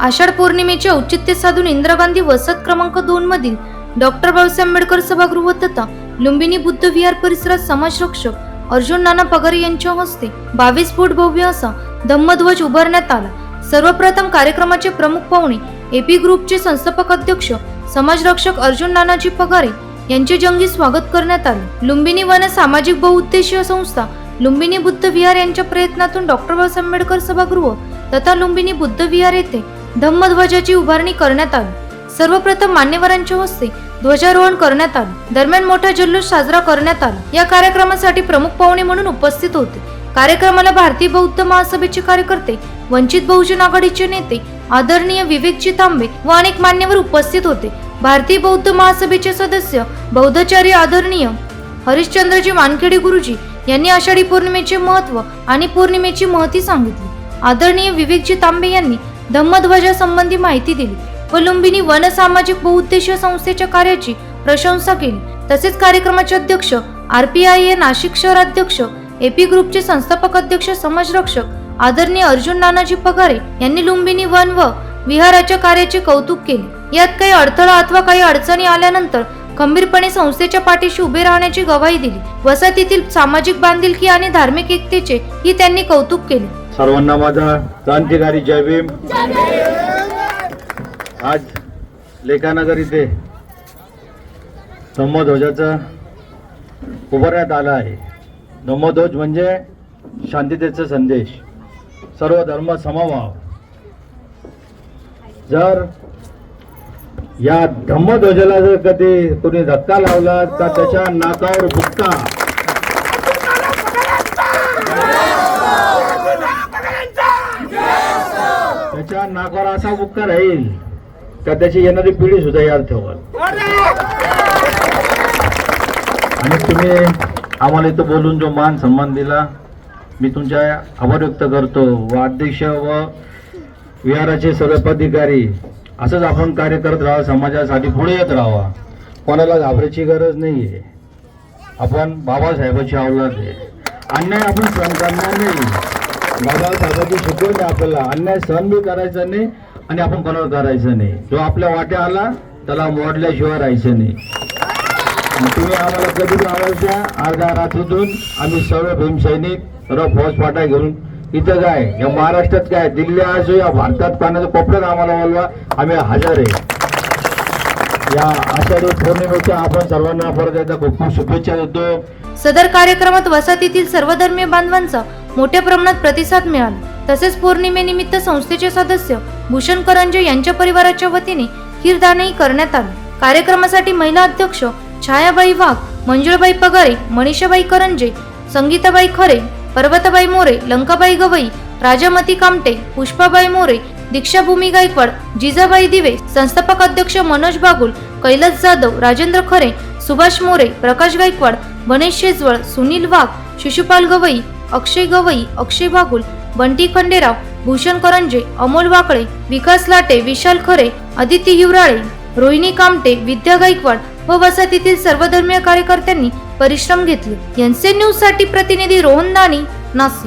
आषाढ पौर्णिमेचे औचित्य साधून इंदिरा गांधी वसत क्रमांक दोन मधील डॉक्टर बाबासाहेब आंबेडकर सभागृह तथा लुंबिनी बुद्ध विहार परिसरात समाजरक्षक अर्जुन नाना पगारे यांच्या हस्ते बावीस फूट भव्य असा धम्मध्वज उभारण्यात आला. सर्वप्रथम कार्यक्रमाचे प्रमुख पाहुणे एपी ग्रुपचे संस्थापक अध्यक्ष समाजरक्षक अर्जुन नानाजी पगारे यांचे जंगी स्वागत करण्यात आले. लुंबिनी वन सामाजिक बहुउद्देशीय संस्था लुंबिनी बुद्ध विहार यांच्या प्रयत्नातून डॉक्टर बाबासाहेब आंबेडकर सभागृह तथा लुंबिनी बुद्ध विहार येथे धम्मध्वजाची उभारणी करण्यात आली. सर्वप्रथम मान्यवरांच्या हस्ते ध्वजारोहण करण्यात आले. दरम्यान मोठा जल्लोष साजरा करण्यात आला. या कार्यक्रमासाठी प्रमुख पाहुणे म्हणून उपस्थित होते. कार्यक्रमाला भारतीय बौद्ध महासभेचे कार्यकर्ते वंचित बहुजन आघाडीचे नेते आदरणीय विवेकजी तांबे व अनेक मान्यवर उपस्थित होते. भारतीय बौद्ध महासभेचे सदस्य बौद्धाचार्य आदरणीय हरिश्चंद्रजी वानखेडे गुरुजी यांनी आषाढी पौर्णिमेचे महत्त्व आणि पौर्णिमेची महती सांगितली. आदरणीय विवेकजी तांबे यांनी धम्मध्वजासंबंधी माहिती दिली. व लुंबिनी वन सामाजिक बहुउद्देशीय संस्थेच्या कार्याची प्रशंसा केली. तसेच कार्यक्रमाचे अध्यक्ष R P I A Nashik शहराध्यक्ष एपी ग्रुपचे संस्थापक अध्यक्ष समाजरक्षक आदरणीय अर्जुन नानाजी पगारे यांनी लुंबिनी वन व विहाराच्या कार्याचे कौतुक केले. यात काही अडथळा अथवा काही अडचणी आल्यानंतर खंबीरपणे संस्थेच्या पाठीशी उभे राहण्याची गवाही दिली. वसाहतीतील सामाजिक बांधिलकी आणि धार्मिक एकतेचे ही त्यांनी कौतुक केले. सर्वांना माझा क्रांतिकारी जय भीम. आज लेखानगर इथे धम्मध्वजाचं उभारण्यात आलं आहे. धम्मध्वज म्हणजे शांततेचा संदेश. सर्व धर्म समभाव. जर या धम्मध्वजाला जर कधी कोणी धक्का लावला तर त्याच्या नाकावर भुकता त्याच्या नाकावर असा उपकार राहील का त्याची येणारी पिढी सुद्धा याद ठेवल? आणि तुम्ही आम्हाला इथं बोलून जो मान सन्मान दिला मी तुमच्या आभार व्यक्त करतो. व अध्यक्ष व विहाराचे सर्व पदाधिकारी असंच आपण कार्य करत राहा समाजासाठी पुढे येत राहावा कोणाला घाबरायची गरज नाही आहे आपण बाबासाहेबाची अवलाद आहे. अन्याय आपण सहन करणार नाही. बाबासाहेबांची शिकवण आहे आपल्याला. अन्याय सहन बी करायचा नाही आणि आपण कोणावर करायचं नाही. जो आपल्या वाट्या आला त्याला मोडल्याशिवाय राहायचं नाही. तुम्ही आम्हाला कधी आवाज अर्ध्या रात्रीतून आम्ही सर्व भीमसैनिक सर्व फौज फाटा घेऊन इथं काय या महाराष्ट्रात काय दिल्ली असो या भारतात पाण्याचं कोपऱ्यात आम्हाला बोलवा आम्ही हजर आहे. या आषाढी पौर्णिमेच्या आपण सर्वांना परत एकदा खूप खूप शुभेच्छा देतो. सदर कार्यक्रमात वसाहतीतील सर्वधर्मीय बांधवांचं बांधवांचा मोठ्या प्रमाणात प्रतिसाद मिळाला. तसेच पौर्णिमेनिमित्त संस्थेचे सदस्य भूषण करंजे यांच्या परिवाराच्या वतीने खीरदानही करण्यात आले. कार्यक्रमासाठी महिला अध्यक्ष छायाबाई वाघ मंजुळाबाई पगारे मनीषाबाई करंजे संगीताबाई खरे पर्वतबाई मोरे लंकाबाई गवई राजामती कामटे पुष्पाबाई मोरे दीक्षाभूमी गायकवाड जिजाबाई दिवे संस्थापक अध्यक्ष मनोज बागुल कैलास जाधव राजेंद्र खरे सुभाष मोरे प्रकाश गायकवाड गणेश शेजवळ सुनील वाघ शिशुपाल गवई अक्षय गवई अक्षय बागुल बंटी खंडेराव भूषण करंजे अमोल वाकळे विकास लाटे विशाल खरे आदिती हिवराळे रोहिणी कामटे विद्या गायकवाड व वसाहतीतील सर्वधर्मीय कार्यकर्त्यांनी परिश्रम घेतले. यांचे न्यूजसाठी प्रतिनिधी रोहन दानी नाशिक.